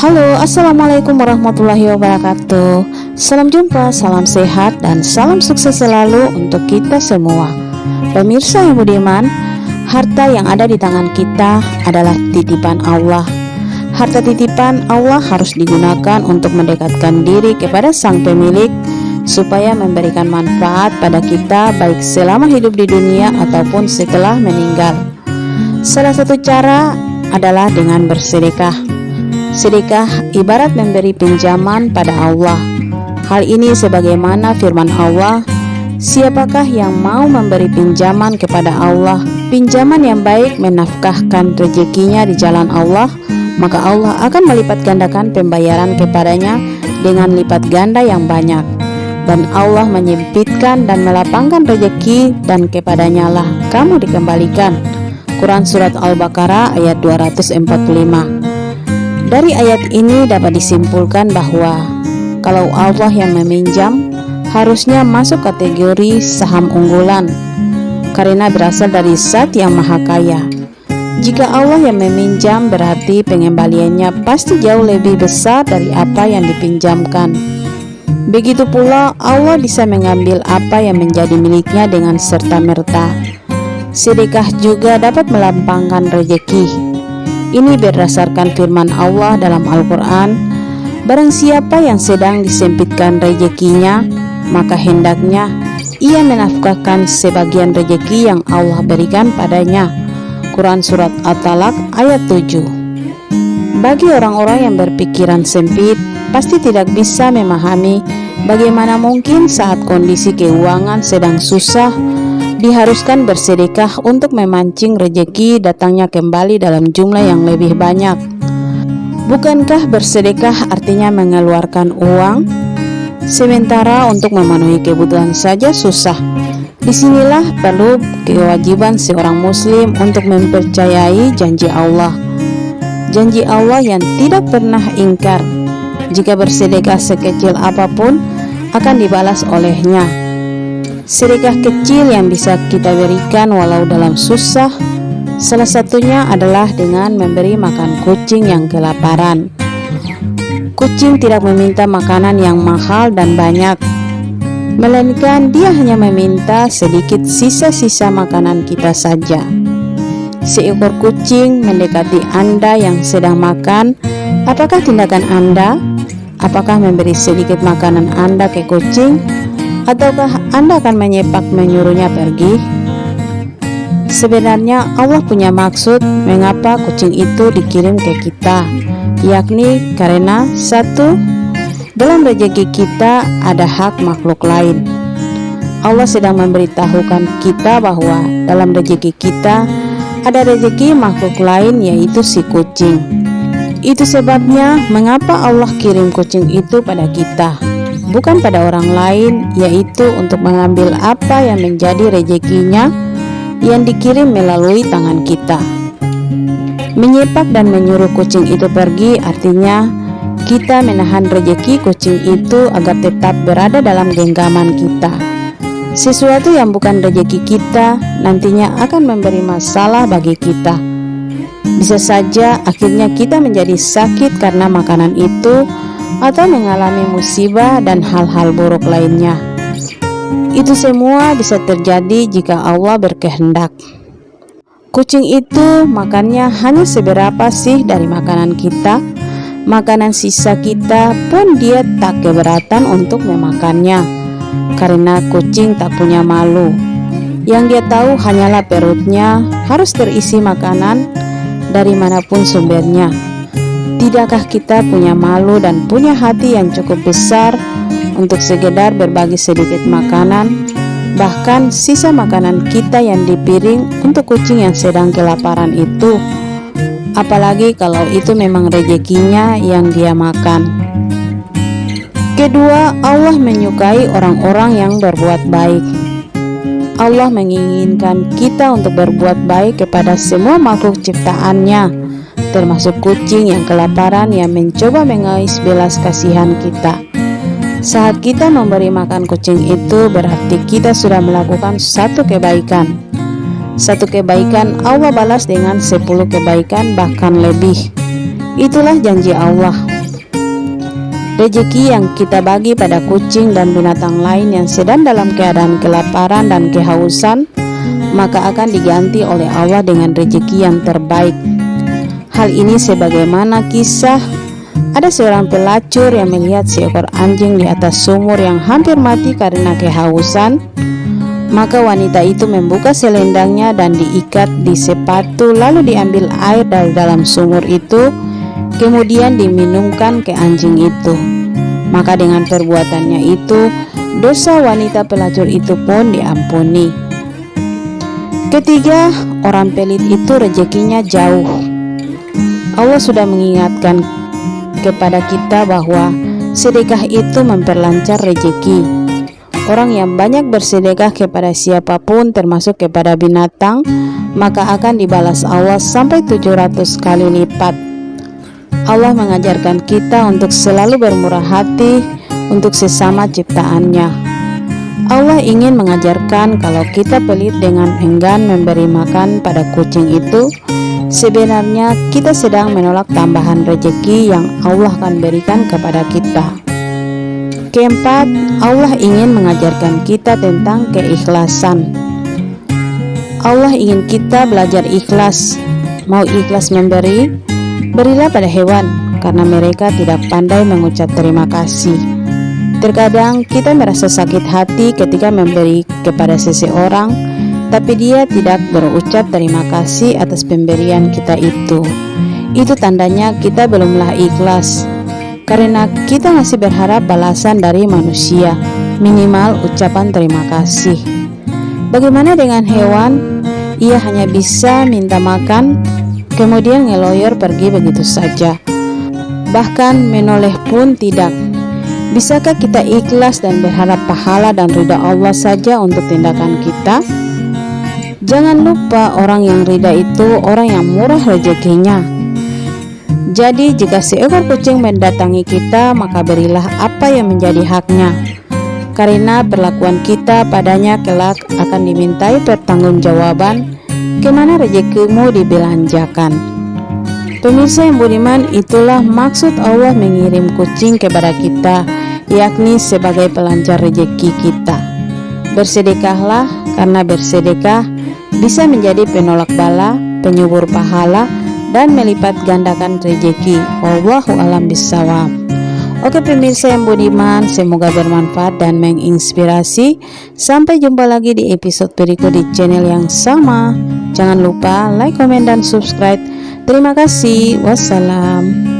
Halo, Assalamualaikum warahmatullahi wabarakatuh Salam jumpa, salam sehat, dan salam sukses selalu untuk kita semua Pemirsa yang budiman, harta yang ada di tangan kita adalah titipan Allah Harta titipan Allah harus digunakan untuk mendekatkan diri kepada sang pemilik supaya memberikan manfaat pada kita baik selama hidup di dunia ataupun setelah meninggal. Salah satu cara adalah dengan bersedekah. Sedekah ibarat memberi pinjaman pada Allah. Hal ini sebagaimana firman Allah, Siapakah yang mau memberi pinjaman kepada Allah? Pinjaman yang baik menafkahkan rezekinya di jalan Allah, maka Allah akan melipat gandakan pembayaran kepadanya dengan lipat ganda yang banyak. Dan Allah menyempitkan dan melapangkan rezeki dan kepadanya lah kamu dikembalikan. Quran Surat Al-Baqarah ayat 245 dari ayat ini dapat disimpulkan bahwa kalau Allah yang meminjam harusnya masuk kategori saham unggulan karena berasal dari zat yang maha kaya. Jika Allah yang meminjam berarti pengembaliannya pasti jauh lebih besar dari apa yang dipinjamkan. Begitu pula Allah bisa mengambil apa yang menjadi miliknya dengan serta-merta. Sedekah juga dapat melampangkan rejeki ini berdasarkan firman Allah dalam Al-Quran. Barang siapa yang sedang disempitkan rezekinya Maka hendaknya ia menafkahkan sebagian rejeki yang Allah berikan padanya. Quran Surat At-Talak ayat 7 Bagi orang-orang yang berpikiran sempit Pasti tidak bisa memahami Bagaimana mungkin saat kondisi keuangan sedang susah diharuskan bersedekah untuk memancing rejeki datangnya kembali dalam jumlah yang lebih banyak. Bukankah bersedekah artinya mengeluarkan uang? Sementara untuk memenuhi kebutuhan saja susah. Di sinilah perlu kewajiban seorang muslim untuk mempercayai janji Allah. Janji Allah yang tidak pernah ingkar. Jika bersedekah sekecil apa pun akan dibalas olehnya Sedekah kecil yang bisa kita berikan walau dalam susah Salah satunya adalah dengan memberi makan kucing yang kelaparan Kucing tidak meminta makanan yang mahal dan banyak Melainkan dia hanya meminta sedikit sisa-sisa makanan kita saja Seekor kucing mendekati Anda yang sedang makan Apakah tindakan Anda? Apakah memberi sedikit makanan Anda ke kucing? Ataukah Anda akan menyepak menyuruhnya pergi? Sebenarnya Allah punya maksud mengapa kucing itu dikirim ke kita, yakni karena satu, dalam rezeki kita ada hak makhluk lain. Allah sedang memberitahukan kita bahwa dalam rezeki kita ada rezeki makhluk lain yaitu si kucing. Itu sebabnya mengapa Allah kirim kucing itu pada kita bukan pada orang lain, yaitu untuk mengambil apa yang menjadi rezekinya yang dikirim melalui tangan kita. Menyepak dan menyuruh kucing itu pergi artinya kita menahan rejeki kucing itu agar tetap berada dalam genggaman kita. Sesuatu yang bukan rejeki kita nantinya akan memberi masalah bagi kita. Bisa saja akhirnya kita menjadi sakit karena makanan itu atau mengalami musibah dan hal-hal buruk lainnya. Itu semua bisa terjadi jika Allah berkehendak. Kucing itu makannya hanya seberapa sih dari makanan kita. Makanan sisa kita pun dia tak keberatan untuk memakannya. Karena kucing tak punya malu. Yang dia tahu hanyalah perutnya harus terisi makanan dari mana pun sumbernya. Tidakkah kita punya malu dan punya hati yang cukup besar untuk sekedar berbagi sedikit makanan, bahkan sisa makanan kita yang dipiring untuk kucing yang sedang kelaparan itu? Apalagi kalau itu memang rezekinya yang dia makan. Kedua, Allah menyukai orang-orang yang berbuat baik. Allah menginginkan kita untuk berbuat baik kepada semua makhluk ciptaannya termasuk kucing yang kelaparan yang mencoba mengais belas kasihan kita. Saat kita memberi makan kucing itu berarti kita sudah melakukan satu kebaikan. Satu kebaikan Allah balas dengan sepuluh kebaikan bahkan lebih. Itulah janji Allah. Rejeki yang kita bagi pada kucing dan binatang lain yang sedang dalam keadaan kelaparan dan kehausan, maka akan diganti oleh Allah dengan rejeki yang terbaik. Hal ini sebagaimana kisah ada seorang pelacur yang melihat seekor anjing di atas sumur yang hampir mati karena kehausan. Maka wanita itu membuka selendangnya dan diikat di sepatu lalu diambil air dari dalam sumur itu kemudian diminumkan ke anjing itu. Maka dengan perbuatannya itu dosa wanita pelacur itu pun diampuni. Ketiga, orang pelit itu rezekinya jauh. Allah sudah mengingatkan kepada kita bahwa sedekah itu memperlancar rezeki. Orang yang banyak bersedekah kepada siapa pun termasuk kepada binatang maka akan dibalas Allah sampai 700 kali lipat. Allah mengajarkan kita untuk selalu bermurah hati untuk sesama ciptaannya. Allah ingin mengajarkan kalau kita pelit dengan enggan memberi makan pada kucing itu, sebenarnya kita sedang menolak tambahan rezeki yang Allah akan berikan kepada kita. Keempat, Allah ingin mengajarkan kita tentang keikhlasan. Allah ingin kita belajar ikhlas. Mau ikhlas memberi, berilah pada hewan karena mereka tidak pandai mengucap terima kasih. Terkadang kita merasa sakit hati ketika memberi kepada seseorang, tapi dia tidak berucap terima kasih atas pemberian kita itu. Itu tandanya kita belumlah ikhlas karena kita masih berharap balasan dari manusia, minimal ucapan terima kasih. Bagaimana dengan hewan? Ia hanya bisa minta makan, kemudian ngeloyor pergi begitu saja. Bahkan menoleh pun tidak. Bisakah kita ikhlas dan berharap pahala dan ridha Allah saja untuk tindakan kita? Jangan lupa orang yang ridha itu orang yang murah rezekinya. Jadi jika seekor kucing mendatangi kita maka berilah apa yang menjadi haknya. Karena perlakuan kita padanya kelak akan dimintai pertanggungjawaban Ke mana rezekimu dibelanjakan. Pemirsa yang budiman itulah maksud Allah mengirim kucing kepada kita Yakni sebagai pelancar rezeki kita. Bersedekahlah karena bersedekah bisa menjadi penolak bala, penyubur pahala, dan melipat gandakan rezeki. Wallahu alam bisawab. Oke pemirsa yang budiman, semoga bermanfaat dan menginspirasi. Sampai jumpa lagi di episode berikut di channel yang sama. Jangan lupa like, komen, dan subscribe. Terima kasih. Wassalam.